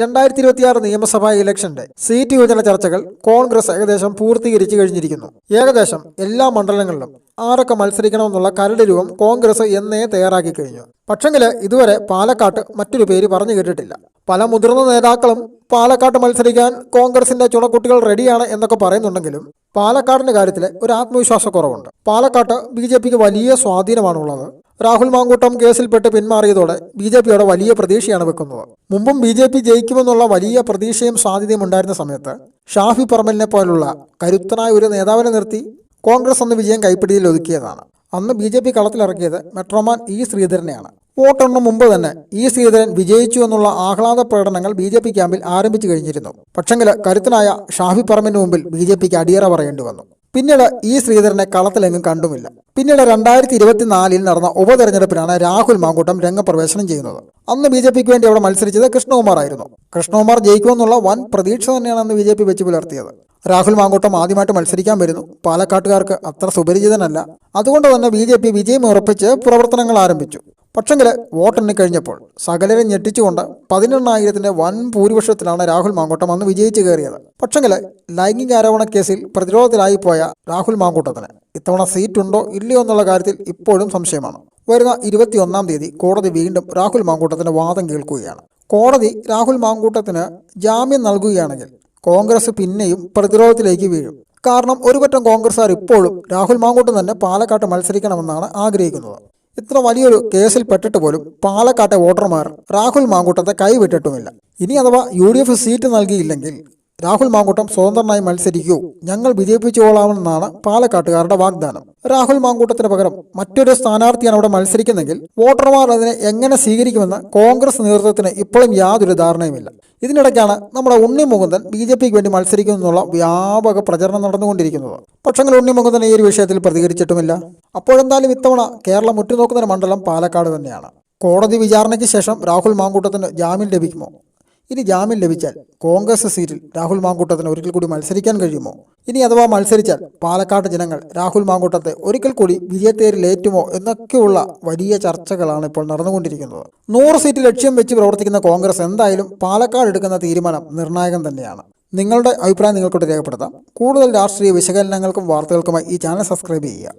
രണ്ടായിരത്തി ഇരുപത്തിയാറ് നിയമസഭാ ഇലക്ഷന്റെ സീറ്റ് വിഭജന ചർച്ചകൾ കോൺഗ്രസ് ഏകദേശം പൂർത്തീകരിച്ചു കഴിഞ്ഞിരിക്കുന്നു. ഏകദേശം എല്ലാ മണ്ഡലങ്ങളിലും ആരൊക്കെ മത്സരിക്കണമെന്നുള്ള കരട് രൂപം കോൺഗ്രസ് എന്നേ തയ്യാറാക്കി കഴിഞ്ഞു. പക്ഷെങ്കിൽ ഇതുവരെ പാലക്കാട്ട് മറ്റൊരു പേര് പറഞ്ഞു കേട്ടിട്ടില്ല. പല മുതിർന്ന നേതാക്കളും പാലക്കാട്ട് മത്സരിക്കാൻ കോൺഗ്രസിന്റെ ചുണക്കുട്ടികൾ റെഡിയാണ് എന്നൊക്കെ പറയുന്നുണ്ടെങ്കിലും പാലക്കാടിന്റെ കാര്യത്തിൽ ഒരു ആത്മവിശ്വാസക്കുറവുണ്ട്. പാലക്കാട്ട് ബി ജെ പിക്ക് വലിയ സ്വാധീനമാണുള്ളത്. രാഹുൽ മാങ്കൂട്ടം കേസിൽപ്പെട്ട് പിന്മാറിയതോടെ ബി ജെ പിയോടെ വലിയ പ്രതീക്ഷയാണ് വെക്കുന്നത്. മുമ്പും ബി ജെ പി ജയിക്കുമെന്നുള്ള വലിയ പ്രതീക്ഷയും സാധ്യതയും ഉണ്ടായിരുന്ന സമയത്ത് ഷാഫി പറമ്പലിനെ പോലുള്ള കരുത്തനായ ഒരു നേതാവിനെ നിർത്തി കോൺഗ്രസ് അന്ന് വിജയം കൈപ്പിടിയിൽ ഒതുക്കിയതാണ്. അന്ന് ബി ജെ പി കളത്തിലിറക്കിയത് മെട്രോമാൻ ഇ ശ്രീധരനെയാണ്. വോട്ടെണ്ണ മുമ്പ് തന്നെ ഇ ശ്രീധരൻ വിജയിച്ചു എന്നുള്ള ആഹ്ലാദ പ്രകടനങ്ങൾ ബി ജെ പി ക്യാമ്പിൽ ആരംഭിച്ചു കഴിഞ്ഞിരുന്നു. പക്ഷെങ്കിൽ കരുത്തനായ ഷാഫി പറമ്പിന് മുമ്പിൽ ബി ജെ പിക്ക് അടിയറ പറയേണ്ടി വന്നു. പിന്നീട് ഈ ശ്രീധരനെ കളത്തിലെങ്ങും കണ്ടുമില്ല. പിന്നീട് രണ്ടായിരത്തി ഇരുപത്തിനാലിൽ നടന്ന ഉപതെരഞ്ഞെടുപ്പിലാണ് രാഹുൽ മാങ്കൂട്ടം രംഗപ്രവേശനം ചെയ്യുന്നത്. അന്ന് ബി ജെ പിക്ക് വേണ്ടി അവിടെ മത്സരിച്ചത് കൃഷ്ണകുമാർ ആയിരുന്നു. കൃഷ്ണകുമാർ ജയിക്കുമെന്നുള്ള വൻ പ്രതീക്ഷ തന്നെയാണ് അന്ന് ബി ജെ പി വെച്ച് പുലർത്തിയത്. രാഹുൽ മാങ്കൂട്ടം ആദ്യമായിട്ട് മത്സരിക്കാൻ വരുന്നു. പാലക്കാട്ടുകാർക്ക് അത്ര സുപരിചിതനല്ല. അതുകൊണ്ട് തന്നെ ബി ജെ പി വിജയം ഉറപ്പിച്ച് പ്രവർത്തനങ്ങൾ ആരംഭിച്ചു. പക്ഷെങ്കിൽ വോട്ടെണ്ണി കഴിഞ്ഞപ്പോൾ സകലരെ ഞെട്ടിച്ചുകൊണ്ട് പതിനെണ്ണായിരത്തിന്റെ വൻ ഭൂരിപക്ഷത്തിലാണ് രാഹുൽ മാങ്കൂട്ടം അന്ന് വിജയിച്ചു കയറിയത്. പക്ഷെങ്കിൽ ലൈംഗിക ആരോപണ കേസിൽ പ്രതിരോധത്തിലായി പോയ രാഹുൽ മാങ്കൂട്ടത്തിന് ഇത്തവണ സീറ്റുണ്ടോ ഇല്ലയോ എന്നുള്ള കാര്യത്തിൽ ഇപ്പോഴും സംശയമാണ്. വരുന്ന ഇരുപത്തിയൊന്നാം തീയതി കോടതി വീണ്ടും രാഹുൽ മാങ്കൂട്ടത്തിന്റെ വാദം കേൾക്കുകയാണ്. കോടതി രാഹുൽ മാങ്കൂട്ടത്തിന് ജാമ്യം നൽകുകയാണെങ്കിൽ കോൺഗ്രസ് പിന്നെയും പ്രതിരോധത്തിലേക്ക് വീഴും. കാരണം ഒരുപറ്റം കോൺഗ്രസ്സുകാർ ഇപ്പോഴും രാഹുൽ മാങ്കൂട്ടം തന്നെ പാലക്കാട്ട് മത്സരിക്കണമെന്നാണ് ആഗ്രഹിക്കുന്നത്. ഇത്ര വലിയൊരു കേസിൽ പെട്ടിട്ട് പോലും പാലക്കാട്ടെ വോട്ടർമാർ രാഹുൽ മാങ്കൂട്ടത്തെ കൈവിട്ടിട്ടുമില്ല. ഇനി അഥവാ യു സീറ്റ് നൽകിയില്ലെങ്കിൽ രാഹുൽ മാങ്കൂട്ടം സ്വതന്ത്രനായി മത്സരിക്കൂ. ഞങ്ങൾ വിജയിപ്പിച്ചുകൊള്ളാമെന്നാണ് പാലക്കാട്ടുകാരുടെ വാഗ്ദാനം. രാഹുൽ മാങ്കൂട്ടത്തിന് പകരം മറ്റൊരു സ്ഥാനാർത്ഥിയാണ് അവിടെ മത്സരിക്കുന്നെങ്കിൽ വോട്ടർമാർ അതിനെ എങ്ങനെ സ്വീകരിക്കുമെന്ന് കോൺഗ്രസ് നേതൃത്വത്തിന് ഇപ്പോഴും യാതൊരു ധാരണയുമില്ല. ഇതിനിടയ്ക്കാണ് നമ്മുടെ ഉണ്ണി മുകുന്ദൻ ബി ജെ പിക്ക് വേണ്ടി മത്സരിക്കുമെന്നുള്ള വ്യാപക പ്രചരണം നടന്നുകൊണ്ടിരിക്കുന്നത്. പക്ഷെങ്കിൽ ഉണ്ണി മുകുന്ദൻ ഈ ഒരു വിഷയത്തിൽ പ്രതികരിച്ചിട്ടുമില്ല. അപ്പോഴെന്തായാലും ഇത്തവണ കേരളം ഉറ്റുനോക്കുന്ന മണ്ഡലം പാലക്കാട് തന്നെയാണ്. കോടതി വിചാരണയ്ക്ക് ശേഷം രാഹുൽ മാങ്കൂട്ടത്തിന് ജാമ്യം ലഭിക്കുമോ? ഇനി ജാമ്യം ലഭിച്ചാൽ കോൺഗ്രസ് സീറ്റിൽ രാഹുൽ മാങ്കൂട്ടത്തിന് ഒരിക്കൽ കൂടി മത്സരിക്കാൻ കഴിയുമോ? ഇനി അഥവാ മത്സരിച്ചാൽ പാലക്കാട് ജനങ്ങൾ രാഹുൽ മാങ്കൂട്ടത്തെ ഒരിക്കൽ കൂടി വിജയത്തേരിലേറ്റുമോ എന്നൊക്കെയുള്ള വലിയ ചർച്ചകളാണ് ഇപ്പോൾ നടന്നുകൊണ്ടിരിക്കുന്നത്. നൂറ് സീറ്റ് ലക്ഷ്യം വെച്ച് പ്രവർത്തിക്കുന്ന കോൺഗ്രസ് എന്തായാലും പാലക്കാട് എടുക്കുന്ന തീരുമാനം നിർണായകം തന്നെയാണ്. നിങ്ങളുടെ അഭിപ്രായം നിങ്ങൾക്കൂടെ രേഖപ്പെടുത്താം. കൂടുതൽ രാഷ്ട്രീയ വിശകലനങ്ങൾക്കും വാർത്തകൾക്കുമായി ഈ ചാനൽ സബ്സ്ക്രൈബ് ചെയ്യുക.